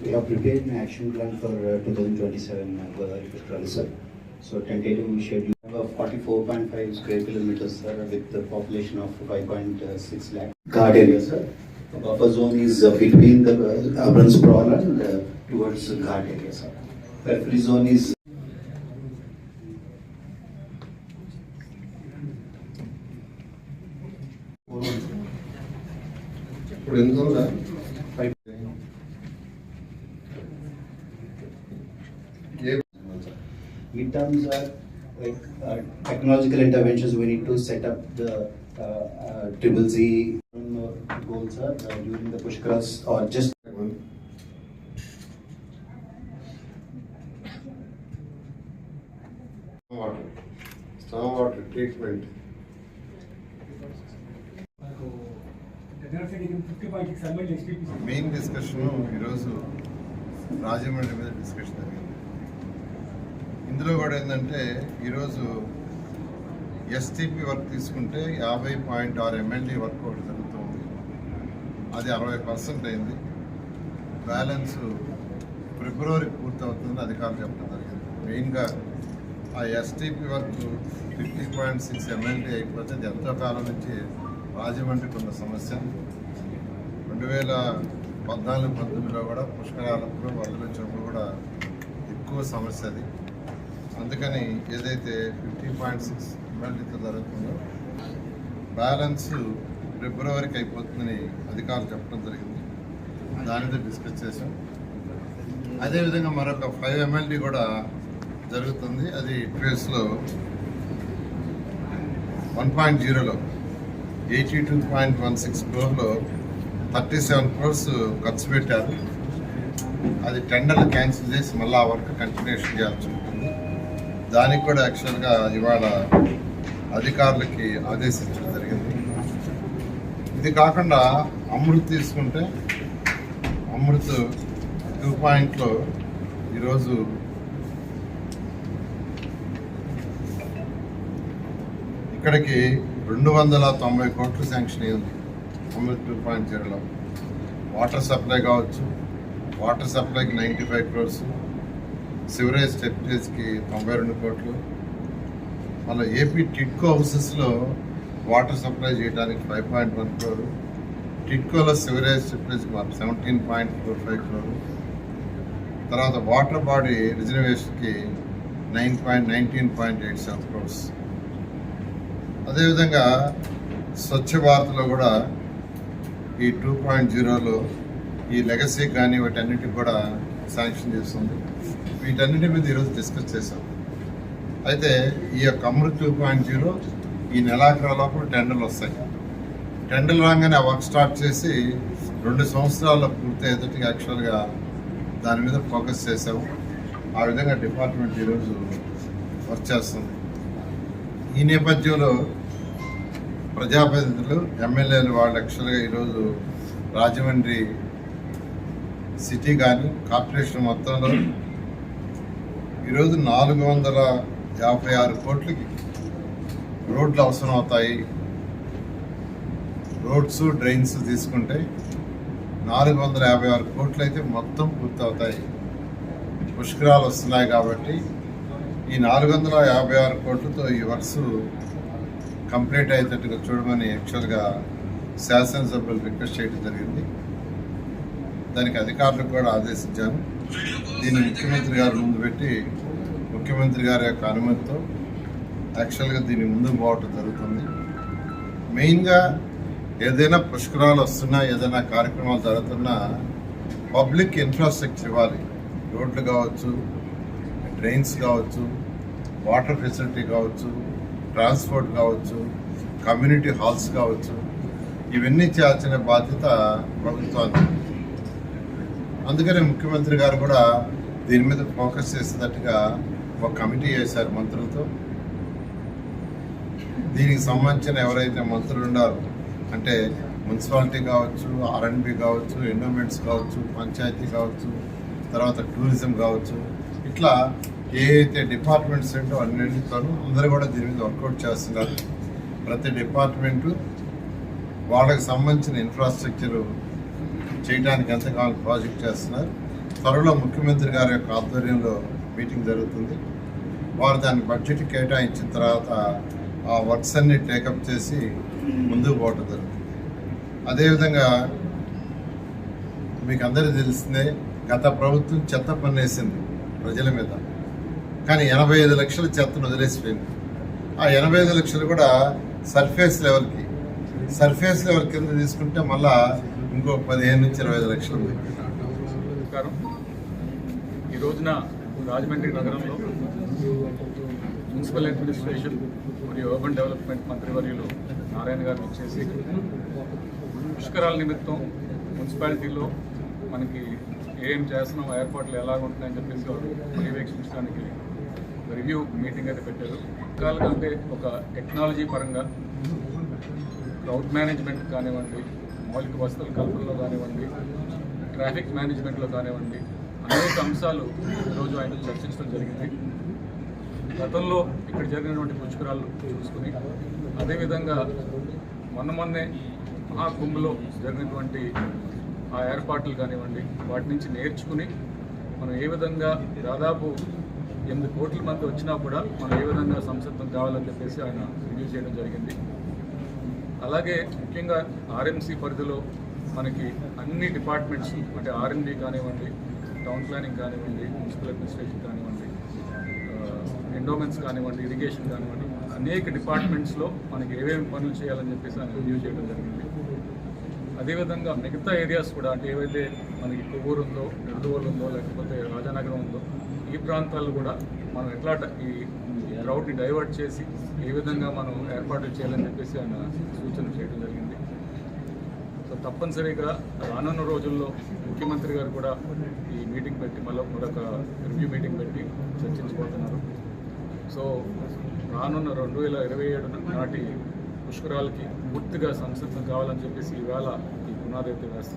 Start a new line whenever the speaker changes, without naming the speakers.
We have prepared an action plan for uh, 2027 uh, Godavari Festival, sir. So tentative schedule of 44.5 square kilometers, sir, with the population of 5.6 lakh. Guard area, sir. The Buffer zone is uh, between the uh, urban sprawl and uh, towards the guard area, sir. Periphery zone is In terms of like uh, technological interventions, we need to set up the uh, uh, triple Z um, uh, goals sir, uh, during the pushkaras or just
water storm water treatment main discussion ఈరోజు రాజమండ్రి మీద discussion జరిగింది ఇందులో కూడా ఏంటంటే ఈరోజు STP work తీసుకుంటే యాభై point ఆరు ఎమ్మెల్యే వర్క్ ఒకటి జరుగుతుంది. అది అరవై పర్సెంట్ అయింది. బ్యాలెన్స్ ఫిబ్రవరి పూర్తవుతుందని అధికారులు చెప్పడం జరిగింది. మెయిన్గా ఆ STP work fifty point six MLA అయిపోతే అది ఎంతో కాలం నుంచి రాజమండ్రికి ఉన్న సమస్య. రెండు వేల పద్నాలుగు పంతొమ్మిదిలో కూడా పుష్కరాలప్పుడు వరదలు వచ్చినప్పుడు కూడా ఎక్కువ సమస్య అది. అందుకని ఏదైతే ఫిఫ్టీ పాయింట్ సిక్స్ ఎమ్మెల్యేతో జరుగుతుందో బ్యాలెన్స్ ఫిబ్రవరికి అయిపోతుందని అధికారులు చెప్పడం జరిగింది. దానితో డిస్కస్ చేసాం అదేవిధంగా మరొక ఫైవ్ ఎంఎల్డీ కూడా జరుగుతుంది. అది ట్రేస్లో వన్ పాయింట్ జీరోలో eighty two point one six క్రోర్లో thirty seven crores ఖర్చు పెట్టారు. అది టెండర్లు క్యాన్సిల్ చేసి మళ్ళీ ఆ వర్క్ కంటిన్యూషన్ చేయాల్సి ఉంటుంది. దానికి కూడా యాక్చువల్గా ఇవాళ అధికారులకి ఆదేశించడం జరిగింది. ఇది కాకుండా అమృత్ తీసుకుంటే అమృత్ టూ పాయింట్లో ఈరోజు ఇక్కడికి రెండు వందల తొంభై కోట్లు శాంక్షన్ అయ్యింది అమృత్ టూ పాయింట్ జీరోలో. వాటర్ సప్లై కావచ్చు వాటర్ సప్లైకి నైంటీ ఫైవ్ క్రోర్స్ సివరేజ్ స్టెప్టేజ్కి తొంభై రెండు కోట్లు. మళ్ళీ ఏపీ టిట్కో హౌసెస్లో వాటర్ సప్లై చేయడానికి ఫైవ్ పాయింట్ వన్ క్రోర్. టిట్కోలో sewerage స్టెప్టేజ్కి seventeen point four five crore. తర్వాత water body రిజర్వేషన్కి nine point nineteen point eight seven crores. అదేవిధంగా స్వచ్ఛ భారత్లో కూడా ఈ టూ పాయింట్ జీరోలో ఈ లెగసీ కానీ వాటన్నిటికి కూడా శాంక్షన్ చేస్తుంది. వీటన్నిటి మీద ఈరోజు డిస్కస్ చేశాం. అయితే ఈ యొక్క అమృత్ టూ పాయింట్ జీరో ఈ నెలాఖరు లోపల టెండర్లు వస్తాయి. టెండర్లు రాగానే ఆ వర్క్ స్టార్ట్ చేసి రెండు సంవత్సరాల్లో పూర్తి ఎదుటికి యాక్చువల్గా దాని మీద ఫోకస్ చేసాము ఆ విధంగా డిపార్ట్మెంట్ ఈరోజు వర్క్ చేస్తుంది. ఈ నేపథ్యంలో ప్రజాప్రతినిధులు ఎమ్మెల్యేలు వాళ్ళు యాక్చువల్గా ఈరోజు రాజమండ్రి సిటీ కానీ కార్పొరేషన్ మొత్తంలో ఈరోజు నాలుగు వందల యాభై ఆరు కోట్లకి రోడ్లు అవసరం అవుతాయి. రోడ్స్ డ్రైన్స్ తీసుకుంటే నాలుగు వందల యాభై ఆరు కోట్లు అయితే మొత్తం పూర్తవుతాయి. పుష్కరాలు వస్తున్నాయి కాబట్టి ఈ నాలుగు వందల యాభై ఆరు కోట్లతో ఈ వర్క్స్ కంప్లీట్ అయ్యేటట్టుగా చూడమని యాక్చువల్గా శాసనసభ్యులు రిక్వెస్ట్ చేయడం జరిగింది. దానికి అధికారులకు కూడా ఆదేశించాను. దీన్ని ముఖ్యమంత్రి గారు ముందు పెట్టి ముఖ్యమంత్రి గారి యొక్క అనుమతితో యాక్చువల్గా దీన్ని ముందుకు పోవటం జరుగుతుంది. మెయిన్గా ఏదైనా పుష్కరాలు వస్తున్నా ఏదైనా కార్యక్రమాలు జరుగుతున్నా పబ్లిక్ ఇన్ఫ్రాస్ట్రక్చర్ ఇవ్వాలి. రోడ్లు కావచ్చు డ్రైన్స్ కావచ్చు వాటర్ ఫెసిలిటీ కావచ్చు ట్రాన్స్పోర్ట్ కావచ్చు కమ్యూనిటీ హాల్స్ కావచ్చు. ఇవన్నీ చేయాల్సిన బాధ్యత ప్రభుత్వానికి అందుకనే ముఖ్యమంత్రి గారు కూడా దీని మీద ఫోకస్ చేసేటట్టుగా ఒక కమిటీ వేశారు మంత్రులతో. దీనికి సంబంధించిన ఎవరైతే మంత్రులు ఉన్నారో అంటే మున్సిపాలిటీ కావచ్చు ఆర్ఎండ్బి కావచ్చు ఎండోమెంట్స్ కావచ్చు పంచాయతీ కావచ్చు తర్వాత టూరిజం కావచ్చు ఇట్లా ఏ అయితే డిపార్ట్మెంట్స్ ఏంటో అన్నింటితోనూ అందరూ కూడా దీని మీద వర్కౌట్ చేస్తున్నారు. ప్రతి డిపార్ట్మెంటు వాళ్ళకి సంబంధించిన ఇన్ఫ్రాస్ట్రక్చర్ చేయడానికి ఎంత కావాలి ప్రాజెక్ట్ చేస్తున్నారు. త్వరలో ముఖ్యమంత్రి గారి యొక్క ఆధ్వర్యంలో మీటింగ్ జరుగుతుంది. వారు దాని బడ్జెట్ కేటాయించిన తర్వాత ఆ వర్క్స్ అన్ని టేకప్ చేసి ముందుకు పోవటం జరుగుతుంది. అదేవిధంగా మీకు అందరికీ తెలిసిందే గత ప్రభుత్వం చెత్త పన్నేసింది ప్రజల మీద. కానీ ఎనభై ఐదు లక్షల చెత్తను వదిలేసిపోయింది. ఆ ఎనభై ఐదు లక్షలు కూడా సర్ఫేస్ లెవెల్కి సర్ఫేస్ లెవెల్ కింద తీసుకుంటే మళ్ళా ఇంకో పదిహేను నుంచి ఇరవై ఐదు లక్షలు
నమస్కారం. ఈ రోజున రాజమండ్రి నగరంలో మున్సిపల్ అడ్మినిస్ట్రేషన్ మరియు అర్బన్ డెవలప్మెంట్ మంత్రివర్యులు నారాయణ గారు వచ్చేసి పుష్కరాల నిమిత్తం మున్సిపాలిటీలో మనకి ఏం చేస్తున్నాం ఏర్పాట్లు ఎలా ఉంటున్నాయని చెప్పేసి వారు పర్యవేక్షించడానికి రివ్యూ మీటింగ్ అయితే పెట్టారు. రకాలుగా అంటే ఒక టెక్నాలజీ పరంగా క్రౌడ్ మేనేజ్మెంట్ కానివ్వండి మౌలిక వసతుల కల్పనలో కానివ్వండి ట్రాఫిక్ మేనేజ్మెంట్లో కానివ్వండి అనేక అంశాలు ఈరోజు ఆయన చర్చించడం జరిగింది. గతంలో ఇక్కడ జరిగినటువంటి పుష్కరాలు చూసుకుని అదేవిధంగా మొన్న మొన్నే మహాకుంభలో జరిగినటువంటి ఆ ఏర్పాట్లు కానివ్వండి వాటి నుంచి నేర్చుకుని మనం ఏ విధంగా దాదాపు ఎనిమిది కోట్ల మంది వచ్చినా కూడా మనం ఏ విధంగా సంసిద్ధం కావాలని చెప్పేసి ఆయన రివ్యూ చేయడం జరిగింది. అలాగే ముఖ్యంగా ఆర్ఎంసీ పరిధిలో మనకి అన్ని డిపార్ట్మెంట్స్ అంటే ఆర్ఎండి కానివ్వండి టౌన్ ప్లానింగ్ కానివ్వండి మున్సిపల్ అడ్మినిస్ట్రేషన్ కానివ్వండి ఎండోమెంట్స్ కానివ్వండి ఇరిగేషన్ కానివ్వండి అనేక డిపార్ట్మెంట్స్లో మనకి ఏమేమి పనులు చేయాలని చెప్పేసి ఆయన రివ్యూ చేయడం జరిగింది. అదేవిధంగా మిగతా ఏరియాస్ కూడా అంటే ఏవైతే మనకి కొవ్వూరు ఉందో నెల్లూరు ఉందో లేకపోతే రాజానగరం ఉందో ఈ ప్రాంతాల్లో కూడా మనం ఎట్లా ఈ క్రౌడ్ని డైవర్ట్ చేసి ఏ విధంగా మనం ఏర్పాటు చేయాలని చెప్పేసి ఆయన సూచన చేయడం జరిగింది. సో తప్పనిసరిగా రానున్న రోజుల్లో ముఖ్యమంత్రి గారు కూడా ఈ మీటింగ్ పెట్టి మళ్ళీ మరొక రివ్యూ మీటింగ్ పెట్టి చర్చించబోతున్నారు. సో రానున్న రెండు వేల ఇరవై ఏడు నాటి పుష్కరాలకి పూర్తిగా సంసిద్ధం కావాలని చెప్పేసి ఈవేళ ఈ పునాది అయితే వేస్తారు